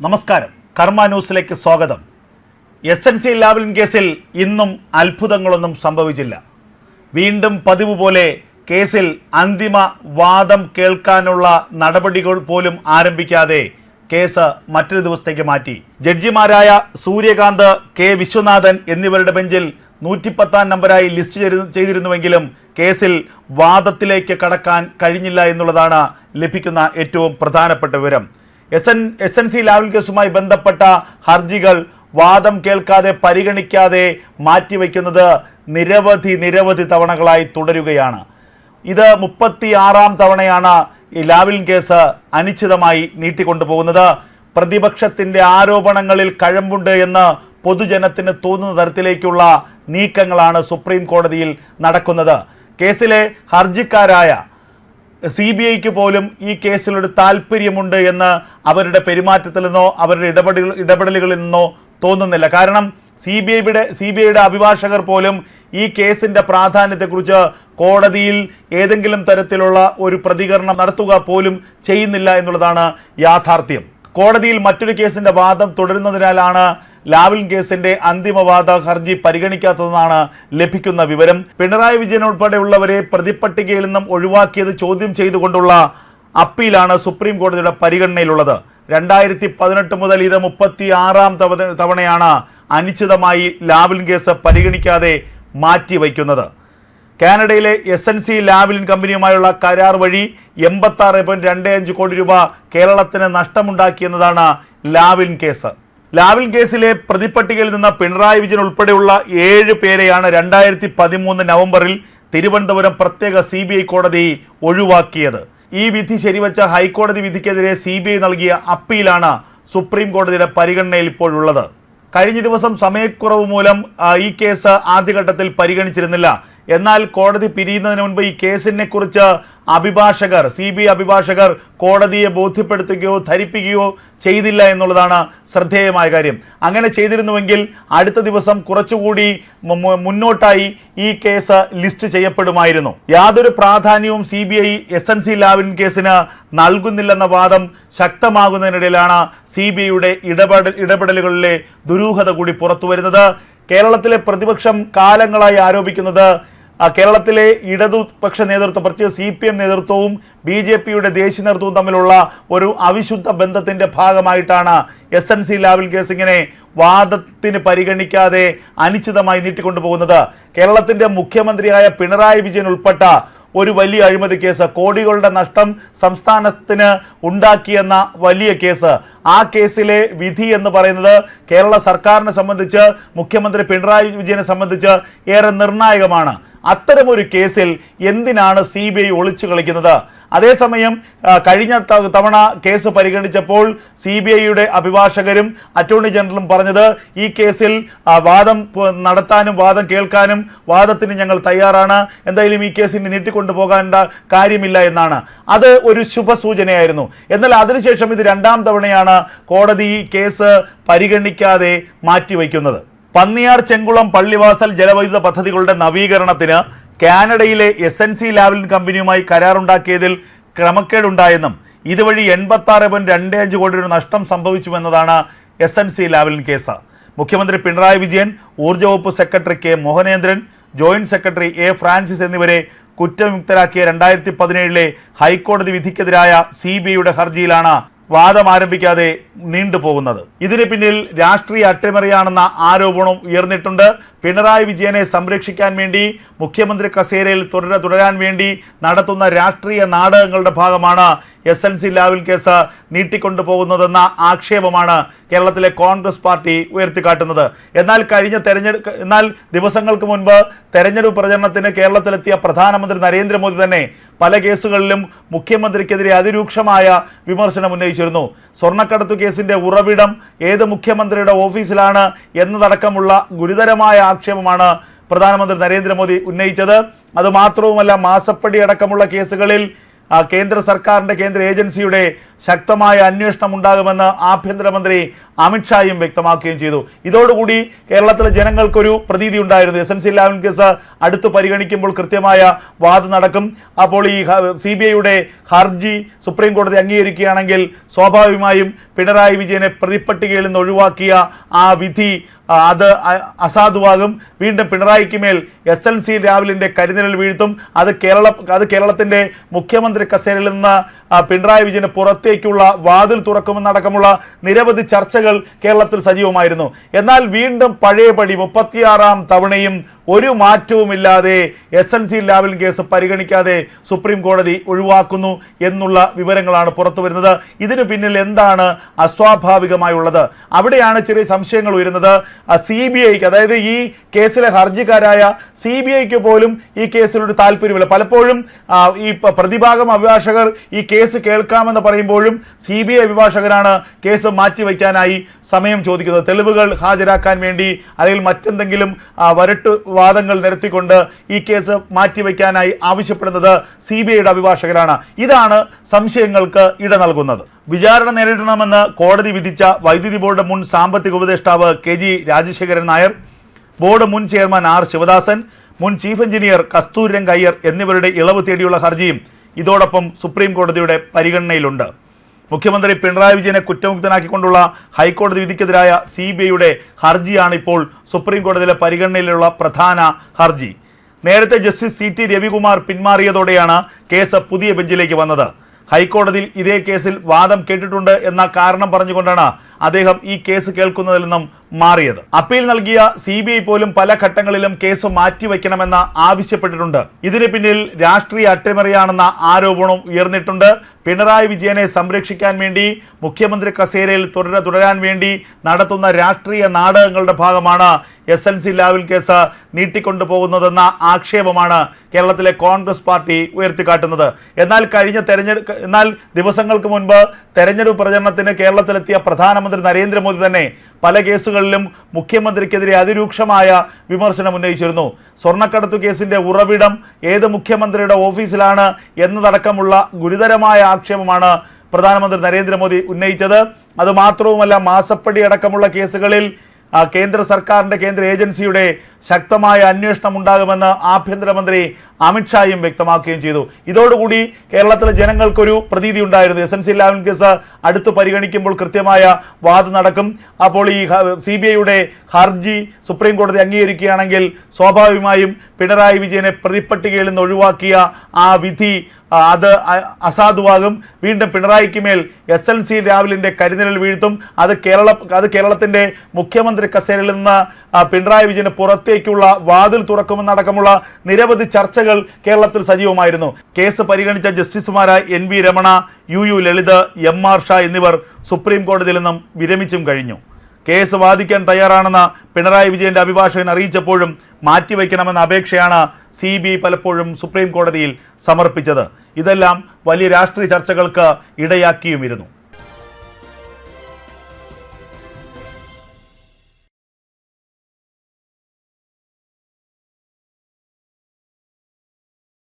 നമസ്കാരം. കർമ്മ ന്യൂസിലേക്ക് സ്വാഗതം. എസ് എൻ സി ലാവലിൻ കേസിൽ ഇന്നും അത്ഭുതങ്ങളൊന്നും സംഭവിച്ചില്ല. വീണ്ടും പതിവ് പോലെ കേസിൽ അന്തിമ വാദം കേൾക്കാനുള്ള നടപടികൾ പോലും ആരംഭിക്കാതെ കേസ് മറ്റൊരു ദിവസത്തേക്ക് മാറ്റി. ജഡ്ജിമാരായ സൂര്യകാന്ത് കെ വിശ്വനാഥൻ എന്നിവരുടെ ബെഞ്ചിൽ നൂറ്റിപ്പത്താം നമ്പരായി ലിസ്റ്റ് ചെയ്തി- ചെയ്തിരുന്നുവെങ്കിലും കേസിൽ വാദത്തിലേക്ക് കടക്കാൻ കഴിഞ്ഞില്ല എന്നുള്ളതാണ് ലഭിക്കുന്ന ഏറ്റവും പ്രധാനപ്പെട്ട വിവരം. S N S N C Lavalin കേസുമായി ബന്ധപ്പെട്ട ഹർജികൾ വാദം കേൾക്കാതെ പരിഗണിക്കാതെ മാറ്റിവെക്കുന്നത് നിരവധി നിരവധി തവണകളായി തുടരുകയാണ്. ഇത് മുപ്പത്തി ആറാം തവണയാണ് ഈ ലാവിൻ കേസ് അനിശ്ചിതമായി നീട്ടിക്കൊണ്ടുപോകുന്നത്. പ്രതിപക്ഷത്തിന്റെ ആരോപണങ്ങളിൽ കഴമ്പുണ്ട് എന്ന് പൊതുജനത്തിന് തോന്നുന്ന തരത്തിലേക്കുള്ള നീക്കങ്ങളാണ് സുപ്രീം കോടതിയിൽ നടക്കുന്നത്. കേസിലെ ഹർജിക്കാരായ സി ബി ഐക്ക് പോലും ഈ കേസിലൊരു താല്പര്യമുണ്ട് എന്ന് അവരുടെ പെരുമാറ്റത്തിൽ നിന്നോ അവരുടെ ഇടപെടൽ ഇടപെടലുകളിൽ നിന്നോ തോന്നുന്നില്ല. കാരണം സി ബി ഐയുടെ സി ബി ഐയുടെ അഭിഭാഷകർ പോലും ഈ കേസിന്റെ പ്രാധാന്യത്തെക്കുറിച്ച് കോടതിയിൽ ഏതെങ്കിലും തരത്തിലുള്ള ഒരു പ്രതികരണം നടത്തുക പോലും ചെയ്യുന്നില്ല എന്നുള്ളതാണ് യാഥാർത്ഥ്യം. കോടതിയിൽ മറ്റൊരു കേസിന്റെ വാദം തുടരുന്നതിനാലാണ് ലാവൽ കേസിന്റെ അന്തിമവാദ ഹർജി പരിഗണിക്കാത്തതെന്നാണ് ലഭിക്കുന്ന വിവരം. പിണറായി വിജയൻ ഉൾപ്പെടെയുള്ളവരെ പ്രതിപ്പട്ടികയിൽ നിന്നും ഒഴിവാക്കിയത് ചോദ്യം ചെയ്തുകൊണ്ടുള്ള അപ്പീലാണ് സുപ്രീം കോടതിയുടെ പരിഗണനയിലുള്ളത്. രണ്ടായിരത്തി പതിനെട്ട് മുതൽ ഇത് മുപ്പത്തി ആറാം തവണ തവണയാണ് അനിശ്ചിതമായി ലാവൽ കേസ് പരിഗണിക്കാതെ മാറ്റിവയ്ക്കുന്നത്. കാനഡയിലെ എസ് എൻ സി ലാബിലിൻ കമ്പനിയുമായുള്ള കരാർ വഴി എൺപത്തി ആറ് പോയിന്റ് രണ്ട് അഞ്ച് കോടി രൂപ കേരളത്തിന് നഷ്ടമുണ്ടാക്കിയെന്നതാണ് ലാവിൻ കേസ്. ലാവിൻ കേസിലെ പ്രതിപ്പട്ടികയിൽ നിന്ന് പിണറായി വിജയൻ ഉൾപ്പെടെയുള്ള ഏഴ് പേരെയാണ് രണ്ടായിരത്തി പതിമൂന്ന് നവംബറിൽ തിരുവനന്തപുരം പ്രത്യേക സി ബി ഐ കോടതി ഒഴിവാക്കിയത്. ഈ വിധി ശരിവച്ച ഹൈക്കോടതി വിധിക്കെതിരെ സി ബി ഐ നൽകിയ അപ്പീലാണ് സുപ്രീം കോടതിയുടെ പരിഗണനയിൽ ഇപ്പോഴുള്ളത്. കഴിഞ്ഞ ദിവസം സമയക്കുറവ് മൂലം ഈ കേസ് ആദ്യഘട്ടത്തിൽ പരിഗണിച്ചിരുന്നില്ല. എന്നാൽ കോടതി പിരിയുന്നതിന് മുൻപ് ഈ കേസിനെ കുറിച്ച് അഭിഭാഷകർ സി ബി അഭിഭാഷകർ കോടതിയെ ബോധ്യപ്പെടുത്തുകയോ ധരിപ്പിക്കുകയോ ചെയ്തില്ല എന്നുള്ളതാണ് ശ്രദ്ധേയമായ കാര്യം. അങ്ങനെ ചെയ്തിരുന്നുവെങ്കിൽ അടുത്ത ദിവസം കുറച്ചുകൂടി മുന്നോട്ടായി ഈ കേസ് ലിസ്റ്റ് ചെയ്യപ്പെടുമായിരുന്നു. യാതൊരു പ്രാധാന്യവും C B I S N C Lavalin കേസിന് നൽകുന്നില്ലെന്ന വാദം ശക്തമാകുന്നതിനിടയിലാണ് സി ബി ഐയുടെ ഇടപെടൽ ഇടപെടലുകളിലെ ദുരൂഹത കൂടി പുറത്തുവരുന്നത്. കേരളത്തിലെ പ്രതിപക്ഷം കാലങ്ങളായി ആരോപിക്കുന്നത് കേരളത്തിലെ ഇടതുപക്ഷ നേതൃത്വം പ്രത്യേക സി പി എം നേതൃത്വവും ബി ജെ പിയുടെ ദേശീയ നേതൃത്വവും തമ്മിലുള്ള ഒരു അവിശുദ്ധ ബന്ധത്തിന്റെ ഭാഗമായിട്ടാണ് S N C Lavalin case ഇങ്ങനെ വാദത്തിന് പരിഗണിക്കാതെ അനിശ്ചിതമായി നീട്ടിക്കൊണ്ടുപോകുന്നത്. കേരളത്തിന്റെ മുഖ്യമന്ത്രിയായ പിണറായി വിജയൻ ഉൾപ്പെട്ട ഒരു വലിയ അഴിമതി കേസ് കോടികളുടെ നഷ്ടം സംസ്ഥാനത്തിന് ഉണ്ടാക്കിയെന്ന വലിയ കേസ്. ആ കേസിലെ വിധി എന്ന് പറയുന്നത് കേരള സർക്കാരിനെ സംബന്ധിച്ച് മുഖ്യമന്ത്രി പിണറായി വിജയനെ സംബന്ധിച്ച് ഏറെ നിർണായകമാണ്. അത്തരമൊരു കേസിൽ എന്തിനാണ് സി ബി ഐ ഒളിച്ചു കളിക്കുന്നത്? അതേസമയം കഴിഞ്ഞ തവണ കേസ് പരിഗണിച്ചപ്പോൾ സി ബി ഐയുടെ അഭിഭാഷകരും അറ്റോർണി ജനറലും പറഞ്ഞത് ഈ കേസിൽ വാദം നടത്താനും വാദം കേൾക്കാനും വാദത്തിന് ഞങ്ങൾ തയ്യാറാണ്. എന്തായാലും ഈ കേസിന് നീട്ടിക്കൊണ്ടു പോകേണ്ട കാര്യമില്ല എന്നാണ്. അത് ഒരു ശുഭസൂചനയായിരുന്നു. എന്നാൽ അതിനുശേഷം ഇത് രണ്ടാം തവണയാണ് കോടതി ഈ കേസ് പരിഗണിക്കാതെ മാറ്റിവെക്കുന്നത്. പന്നിയാർ ചെങ്കുളം പള്ളിവാസൽ ജലവൈദ്യുത പദ്ധതികളുടെ നവീകരണത്തിന് കാനഡയിലെ എസ് എൻ സി ലാവലിൻ കമ്പനിയുമായി കരാറുണ്ടാക്കിയതിൽ ക്രമക്കേടുണ്ടായെന്നും ഇതുവഴി എൺപത്തി ആറ് പോയിന്റ് രണ്ട് അഞ്ച് കോടി രൂപ നഷ്ടം സംഭവിച്ചുവെന്നതാണ് S N C Lavalin case. മുഖ്യമന്ത്രി പിണറായി വിജയൻ ഊർജ വകുപ്പ് secretary K Mohanendran joint secretary A Francis എന്നിവരെ കുറ്റവിമുക്തരാക്കിയ രണ്ടായിരത്തി പതിനേഴിലെ ഹൈക്കോടതി വിധിക്കെതിരായ സി ബി ഐയുടെ ഹർജിയിലാണ് വാദം ആരംഭിക്കാതെ നീണ്ടുപോകുന്നത്. ഇതിന് പിന്നിൽ രാഷ്ട്രീയ അട്ടിമറിയാണെന്ന ആരോപണം ഉയർന്നിട്ടുണ്ട്. പിണറായി വിജയനെ സംരക്ഷിക്കാൻ വേണ്ടി മുഖ്യമന്ത്രി കസേരയിൽ തുടര തുടരാൻ വേണ്ടി നടത്തുന്ന രാഷ്ട്രീയ നാടകങ്ങളുടെ ഭാഗമാണ് S N C Lavalin case നീട്ടിക്കൊണ്ടുപോകുന്നതെന്ന ആക്ഷേപമാണ് കേരളത്തിലെ കോൺഗ്രസ് പാർട്ടി ഉയർത്തിക്കാട്ടുന്നത്. എന്നാൽ കഴിഞ്ഞ തെരഞ്ഞെടുപ്പ് എന്നാൽ ദിവസങ്ങൾക്ക് മുൻപ് തെരഞ്ഞെടുപ്പ് പ്രചരണത്തിന് കേരളത്തിലെത്തിയ പ്രധാനമന്ത്രി നരേന്ദ്രമോദി തന്നെ പല കേസുകളിലും മുഖ്യമന്ത്രിക്കെതിരെ അതിരൂക്ഷമായ വിമർശനം ഉന്നയിച്ചിരുന്നു. സ്വർണക്കടത്തു കേസിന്റെ ഉറവിടം ഏത് മുഖ്യമന്ത്രിയുടെ ഓഫീസിലാണ് എന്നതടക്കമുള്ള ഗുരുതരമായ ആക്ഷേപമാണ് പ്രധാനമന്ത്രി നരേന്ദ്രമോദി ഉന്നയിച്ചത്. അതുമാത്രവുമല്ല മാസപ്പടി അടക്കമുള്ള കേസുകളിൽ കേന്ദ്ര സർക്കാരിന്റെ കേന്ദ്ര ഏജൻസിയുടെ ശക്തമായ അന്വേഷണം ഉണ്ടാകുമെന്ന് ആഭ്യന്തരമന്ത്രി അമിത്ഷായും വ്യക്തമാക്കുകയും ചെയ്തു. ഇതോടുകൂടി കേരളത്തിലെ ജനങ്ങൾക്കൊരു പ്രതീതി ഉണ്ടായിരുന്നു. S N C Lavalin case അടുത്ത് പരിഗണിക്കുമ്പോൾ കൃത്യമായ വാദം നടക്കും. അപ്പോൾ ഈ സി ബി ഐയുടെ ഹർജി സുപ്രീം കോടതി അംഗീകരിക്കുകയാണെങ്കിൽ സ്വാഭാവികമായും പിണറായി വിജയനെ പ്രതിപ്പട്ടികയിൽ നിന്ന് ഒഴിവാക്കിയ ആ വിധി അത് അസാധുവാകും. വീണ്ടും പിണറായിക്ക് മേൽ എസ് എൽ സി രാവിലിന്റെ കരിനിരൽ വീഴ്ത്തും. അത് കേരള അത് കേരളത്തിന്റെ മുഖ്യമന്ത്രി കസേരയിൽ നിന്ന് പിണറായി വിജയന് പുറത്തേക്കുള്ള വാതിൽ തുറക്കുമെന്നടക്കമുള്ള നിരവധി ചർച്ചകൾ കേരളത്തിൽ സജീവമായിരുന്നു. എന്നാൽ വീണ്ടും പഴയപടി മുപ്പത്തിയാറാം തവണയും ഒരു മാറ്റവുമില്ലാതെ S N C Lavalin case പരിഗണിക്കാതെ സുപ്രീം കോടതി ഒഴിവാക്കുന്നു എന്നുള്ള വിവരങ്ങളാണ് പുറത്തു വരുന്നത്. ഇതിനു പിന്നിൽ എന്താണ് അസ്വാഭാവികമായുള്ളത്? അവിടെയാണ് ചെറിയ സംശയങ്ങൾ ഉയരുന്നത്. സി ബി ഐക്ക് അതായത് ഈ കേസിലെ ഹർജിക്കാരായ സി ബി ഐക്ക് പോലും ഈ കേസിലൊരു താല്പര്യമില്ല. പലപ്പോഴും ഈ പ്രതിഭാഗം അഭിഭാഷകർ ഈ കേസ് കേൾക്കാമെന്ന് പറയുമ്പോഴും സി ബി ഐ അഭിഭാഷകരാണ് കേസ് മാറ്റിവെക്കാനായി സമയം ചോദിക്കുന്നത്. തെളിവുകൾ ഹാജരാക്കാൻ വേണ്ടി അല്ലെങ്കിൽ മറ്റെന്തെങ്കിലും വരട്ട് വാദങ്ങൾ നിരത്തിക്കൊണ്ട് ഈ കേസ് മാറ്റിവെക്കാനായി ആവശ്യപ്പെടുന്നത് സി ബി ഐയുടെ അഭിഭാഷകരാണ്. ഇതാണ് സംശയങ്ങൾക്ക് ഇട നൽകുന്നത്. വിചാരണ നേരിടണമെന്ന് കോടതി വിധിച്ച വൈദ്യുതി ബോർഡ് മുൻ സാമ്പത്തിക ഉപദേഷ്ടാവ് K G Rajasekharan Nair board മുൻ ചെയർമാൻ ആർ ശിവദാസൻ മുൻ ചീഫ് എഞ്ചിനീയർ കസ്തൂരംഗ് കയ്യർ എന്നിവരുടെ ഇളവ് തേടിയുള്ള ഹർജിയും ഇതോടൊപ്പം സുപ്രീം കോടതിയുടെ പരിഗണനയിലുണ്ട്. മുഖ്യമന്ത്രി പിണറായി വിജയനെ കുറ്റമുക്തനാക്കിക്കൊണ്ടുള്ള ഹൈക്കോടതി വിധിക്കെതിരായ സി ബി ഐയുടെ ഹർജിയാണ് ഇപ്പോൾ സുപ്രീം കോടതിയിലെ പരിഗണനയിലുള്ള പ്രധാന ഹർജി. നേരത്തെ ജസ്റ്റിസ് സി ടി രവികുമാർ പിന്മാറിയതോടെയാണ് കേസ് പുതിയ ബെഞ്ചിലേക്ക് വന്നത്. ഹൈക്കോടതിയിൽ ഇതേ കേസിൽ വാദം കേട്ടിട്ടുണ്ട് എന്ന കാരണം പറഞ്ഞുകൊണ്ടാണ് അദ്ദേഹം ഈ കേസ് കേൾക്കുന്നതിൽ നിന്നും മാറിയത്. അപ്പീൽ നൽകിയ സി പോലും പല ഘട്ടങ്ങളിലും കേസ് മാറ്റിവെക്കണമെന്ന് ആവശ്യപ്പെട്ടിട്ടുണ്ട്. ഇതിന് പിന്നിൽ രാഷ്ട്രീയ അട്ടിമറിയാണെന്ന ആരോപണം ഉയർന്നിട്ടുണ്ട്. പിണറായി വിജയനെ സംരക്ഷിക്കാൻ വേണ്ടി മുഖ്യമന്ത്രി കസേരയിൽ തുടര തുടരാൻ വേണ്ടി നടത്തുന്ന രാഷ്ട്രീയ നാടകങ്ങളുടെ ഭാഗമാണ് S N C Lavalin case നീട്ടിക്കൊണ്ടുപോകുന്നതെന്ന ആക്ഷേപമാണ് കേരളത്തിലെ കോൺഗ്രസ് പാർട്ടി ഉയർത്തിക്കാട്ടുന്നത്. എന്നാൽ കഴിഞ്ഞ തെരഞ്ഞെടുപ്പ് എന്നാൽ ദിവസങ്ങൾക്ക് മുൻപ് തെരഞ്ഞെടുപ്പ് പ്രചരണത്തിന് കേരളത്തിലെത്തിയ പ്രധാനമന്ത്രി നരേന്ദ്രമോദി തന്നെ പല കേസുകളിലും മുഖ്യമന്ത്രിക്കെതിരെ അതിരൂക്ഷമായ വിമർശനം ഉന്നയിച്ചിരുന്നു. സ്വർണക്കടത്തു കേസിന്റെ ഉറവിടം ഏത് മുഖ്യമന്ത്രിയുടെ ഓഫീസിലാണ് എന്നതടക്കമുള്ള ഗുരുതരമായ ആക്ഷേപമാണ് പ്രധാനമന്ത്രി നരേന്ദ്രമോദി ഉന്നയിച്ചത്. അതുമാത്രവുമല്ല മാസപ്പടി അടക്കമുള്ള കേസുകളിൽ കേന്ദ്ര സർക്കാരിന്റെ കേന്ദ്ര ഏജൻസിയുടെ ശക്തമായ അന്വേഷണം ഉണ്ടാകുമെന്ന് ആഭ്യന്തരമന്ത്രി അമിത്ഷായും വ്യക്തമാക്കുകയും ചെയ്തു. ഇതോടുകൂടി കേരളത്തിലെ ജനങ്ങൾക്കൊരു പ്രതീതി ഉണ്ടായിരുന്നു. S N C Lavalin case അടുത്ത് പരിഗണിക്കുമ്പോൾ കൃത്യമായ വാദം നടക്കും. അപ്പോൾ ഈ സി ബി ഐയുടെ ഹർജി സുപ്രീം കോടതി അംഗീകരിക്കുകയാണെങ്കിൽ സ്വാഭാവികമായും പിണറായി വിജയനെ പ്രതിപ്പട്ടികയിൽ നിന്ന് ഒഴിവാക്കിയ ആ വിധി അത് അസാധുവാകും. വീണ്ടും പിണറായിക്ക് മേൽ എസ് എൽ സി രാവിലിന്റെ കരിനിഴൽ വീഴ്ത്തും. അത് കേരള അത് കേരളത്തിന്റെ മുഖ്യമന്ത്രി കസേരയിൽ നിന്ന് പിണറായി വിജയന് പുറത്തേക്കുള്ള വാതിൽ തുറക്കുമെന്നടക്കമുള്ള നിരവധി ചർച്ചകൾ കേരളത്തിൽ സജീവമായിരുന്നു. കേസ് പരിഗണിച്ച ജസ്റ്റിസുമാരായ N V Ramana U U Lalit M R Shah എന്നിവർ സുപ്രീം കോടതിയിൽ നിന്നും വിരമിച്ചും കഴിഞ്ഞു. കേസ് വാദിക്കാൻ തയ്യാറാണെന്ന് പിണറായി വിജയന്റെ അഭിഭാഷകൻ അറിയിച്ചപ്പോഴും മാറ്റിവെക്കണമെന്ന അപേക്ഷയാണ് സി ബി ഐ പലപ്പോഴും സുപ്രീം കോടതിയിൽ സമർപ്പിച്ചത്. ഇതെല്ലാം വലിയ രാഷ്ട്രീയ ചർച്ചകൾക്ക് ഇടയാക്കിയുമിരുന്നു.